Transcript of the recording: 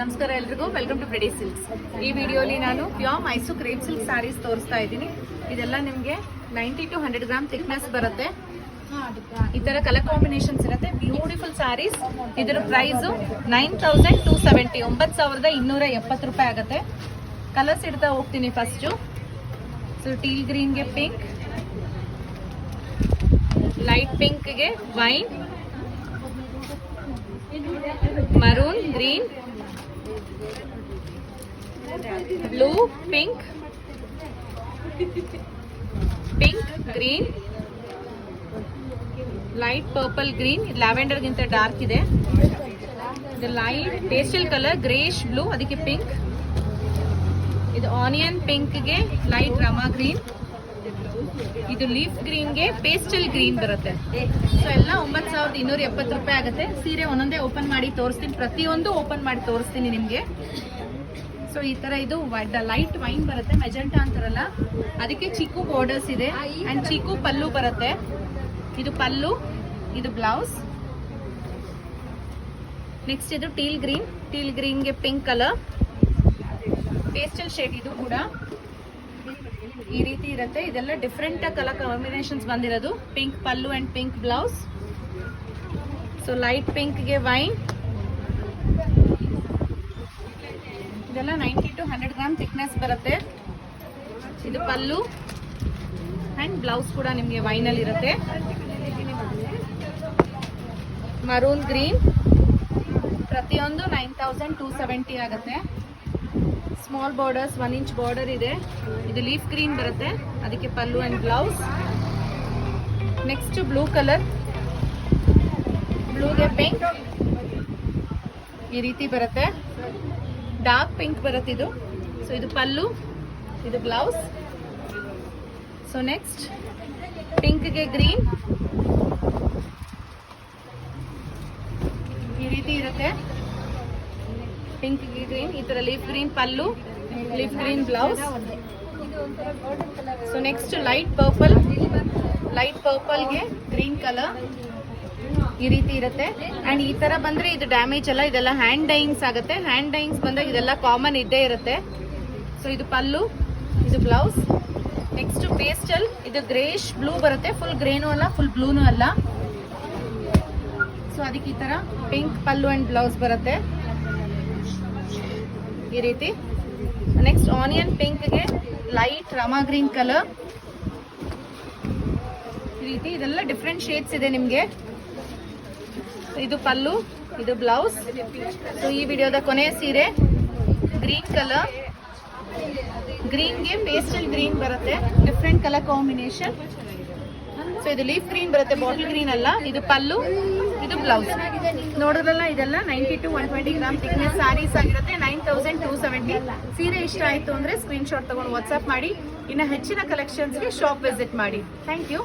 ನಮಸ್ಕಾರ ಎಲ್ರಿಗೂ. Welcome to ಬ್ರಿಡಿ silks ಈ ವಿಡಿಯೋಲಿ ನಾನು pure Mysuru crepe silk sarees ತೋರಿಸ್ತಾ ಇದ್ದೀನಿ. ಇದೆಲ್ಲ ನಿಮಗೆ ninety two hundred gram thickness ಬರುತ್ತೆ. ಈ ತರ ಕಲರ್ ಕಾಂಬಿನೇಷನ್ಸ್ ಇರುತ್ತೆ. ಬ್ಯೂಟಿಫುಲ್ ಸ್ಯಾರೀಸ್ ಇದರ price nine thousand two seventy ಒಂಬತ್ತು ಸಾವಿರದ ಇನ್ನೂರ ಎಪ್ಪತ್ತು ರೂಪಾಯಿ ಆಗುತ್ತೆ. ಕಲರ್ಸ್ ಇಡ್ತಾ ಹೋಗ್ತೀನಿ ಫಸ್ಟು ಸೊ ಟೀಲ್ ಗ್ರೀನ್ಗೆ pink light ಪಿಂಕ್ಗೆ wine maroon green blue pink pink green light purple green ಲ್ಯಾವೆಂಡರ್ಗಿಂತ dark ಇದೆ. ಇದು light pastel colour greyish blue ಅದಕ್ಕೆ ಪಿಂಕ್ ಇದು ಆನಿಯನ್ ಪಿಂಕ್ಗೆ ಲೈಟ್ ರಮಾ ಗ್ರೀನ್ ಇದು ಲೀಫ್ ಗ್ರೀನ್ಗೆ ಪೇಸ್ಟಲ್ ಗ್ರೀನ್ ಬರುತ್ತೆ. ಸೊ ಎಲ್ಲ ಒಂಬತ್ತು ಸಾವಿರದ ಇನ್ನೂರ ಎಪ್ಪತ್ತು ರೂಪಾಯಿ ಆಗುತ್ತೆ. ಸೀರೆ ಒಂದೊಂದೇ ಓಪನ್ ಮಾಡಿ ತೋರಿಸ್ತೀನಿ. ಪ್ರತಿಯೊಂದು ಓಪನ್ ಮಾಡಿ ತೋರಿಸ್ತೀನಿ ನಿಮಗೆ. ಸೊ ಈ ತರ ಇದು ಲೈಟ್ ವೈನ್ ಬರುತ್ತೆ. ಮೆಜೆಂಟಾ ಅಂತಾರಲ್ಲ. ಅದಕ್ಕೆ ಚಿಕ್ಕು ಬಾರ್ಡರ್ಸ್ ಇದೆ. ಅಂಡ್ ಚಿಕ್ಕು ಪಲ್ಲು ಬರುತ್ತೆ. ಇದು ಪಲ್ಲು, ಇದು ಬ್ಲೌಸ್ ನೆಕ್ಸ್ಟ್ ಇದು ಟೀಲ್ ಗ್ರೀನ್ ಟೀಲ್ ಗ್ರೀನ್ಗೆ ಪಿಂಕ್ ಕಲರ್ ಪೇಸ್ಟಲ್ ಶೇಡ್ ಇದು ಕೂಡ. ಈ ರೀತಿ ಇರುತ್ತೆ. ಇದೆಲ್ಲ ಡಿಫ್ರೆಂಟ್ ಕಲರ್ ಕಾಂಬಿನೇಷನ್ಸ್ ಬಂದಿರೋದು. Pink pallu and pink blouse so light ಪಿಂಕ್ಗೆ wine ಇದೆಲ್ಲ ninety to hundred gram thickness ಬರುತ್ತೆ. ಇದು ಪಲ್ಲು ಅಂಡ್ ಬ್ಲೌಸ್ ಕೂಡ ನಿಮಗೆ ವೈನಲ್ಲಿ ಇರುತ್ತೆ. ಮರೂನ್ ಗ್ರೀನ್ ಪ್ರತಿಯೊಂದು ನೈನ್ ತೌಸಂಡ್ ಟೂ ಸೆವೆಂಟಿ ಆಗುತ್ತೆ. Small borders one inch border ಇದೆ. ಇದು ಲೀಫ್ ಗ್ರೀನ್ ಬರುತ್ತೆ. ಅದಕ್ಕೆ pallu and blouse next blue colour ಬ್ಲೂಗೆ pink ಈ ರೀತಿ ಬರುತ್ತೆ. ಡಾರ್ಕ್ ಪಿಂಕ್ ಬರುತ್ತೆ ಇದು. ಸೊ ಇದು ಪಲ್ಲು, ಇದು ಬ್ಲೌಸ್ ಸೊ ನೆಕ್ಸ್ಟ್ ಪಿಂಕ್ಗೆ ಗ್ರೀನ್ ಈ ರೀತಿ ಇರುತ್ತೆ. ಪಿಂಕ್ ಗ್ರೀನ್ ಈ ತರ leaf green pallu leaf green blouse so next light purple light ಪರ್ಪಲ್ಗೆ green colour ಈ ರೀತಿ ಇರುತ್ತೆ. ಅಂಡ್ ಈ ತರ ಬಂದ್ರೆ ಇದು ಡ್ಯಾಮೇಜ್ ಅಲ್ಲ ಇದೆಲ್ಲ ಹ್ಯಾಂಡ್ ಡೈಯಿಂಗ್ಸ್ ಆಗುತ್ತೆ. ಹ್ಯಾಂಡ್ ಡೈಯಿಂಗ್ಸ್ ಬಂದಾಗ ಇದೆಲ್ಲ ಕಾಮನ್ ಇದ್ದೇ ಇರುತ್ತೆ. ಸೊ ಇದು ಪಲ್ಲು, ಇದು ಬ್ಲೌಸ್ ನೆಕ್ಸ್ಟ್ ಪೇಸ್ಟಲ್ ಇದು ಗ್ರೇಶ್ ಬ್ಲೂ ಬರುತ್ತೆ. ಫುಲ್ ಗ್ರೇನು ಅಲ್ಲ ಫುಲ್ ಬ್ಲೂನು ಅಲ್ಲ. ಸೊ ಅದಕ್ಕೆ ಈ ತರ ಪಿಂಕ್ ಪಲ್ಲು ಅಂಡ್ ಬ್ಲೌಸ್ ಬರುತ್ತೆ. ಈ ರೀತಿ. ನೆಕ್ಸ್ಟ್ ಆನಿಯನ್ ಪಿಂಕ್ಗೆ ಲೈಟ್ ರಮಾ ಗ್ರೀನ್ ಕಲರ್ ಈ ರೀತಿ ಇದೆಲ್ಲ ಡಿಫ್ರೆಂಟ್ ಶೇಡ್ಸ್ ಇದೆ ನಿಮಗೆ. ಇದು ಪಲ್ಲು, ಇದು ಬ್ಲೌಸ್ ಸೊ ಈ ವಿಡಿಯೋದ ಕೊನೆಯ ಸೀರೆ ಗ್ರೀನ್ ಕಲರ್ ಗ್ರೀನ್ಗೆ ಪೇಸ್ಟಲ್ ಗ್ರೀನ್ ಬರುತ್ತೆ. ಡಿಫ್ರೆಂಟ್ ಕಲರ್ ಕಾಂಬಿನೇಷನ್ ಸೊ ಇದು ಲೀಫ್ ಗ್ರೀನ್ ಬರುತ್ತೆ ಬಾಟಲ್ ಗ್ರೀನ್ ಅಲ್ಲ. ಇದು ಪಲ್ಲು. ಇದು ಬ್ಲೌಸ್. ನೋಡಿದ್ರಲ್ಲ, ಇದೆಲ್ಲ ninety to one twenty gram thickness sarees ಆಗಿರುತ್ತೆ ನೈನ್ ತೌಸಂಡ್ ಟೂ ಸೆವೆಂಟಿ ಸೀರೆ ಇಷ್ಟ ಆಯಿತು ಅಂದರೆ ಸ್ಕ್ರೀನ್ಶಾಟ್ ತಗೊಂಡು ವಾಟ್ಸ್ಆಪ್ ಮಾಡಿ. ಇನ್ನು ಹೆಚ್ಚಿನ ಕಲೆಕ್ಷನ್ಸ್ಗೆ ಶಾಪ್ ವಿಸಿಟ್ ಮಾಡಿ. Thank you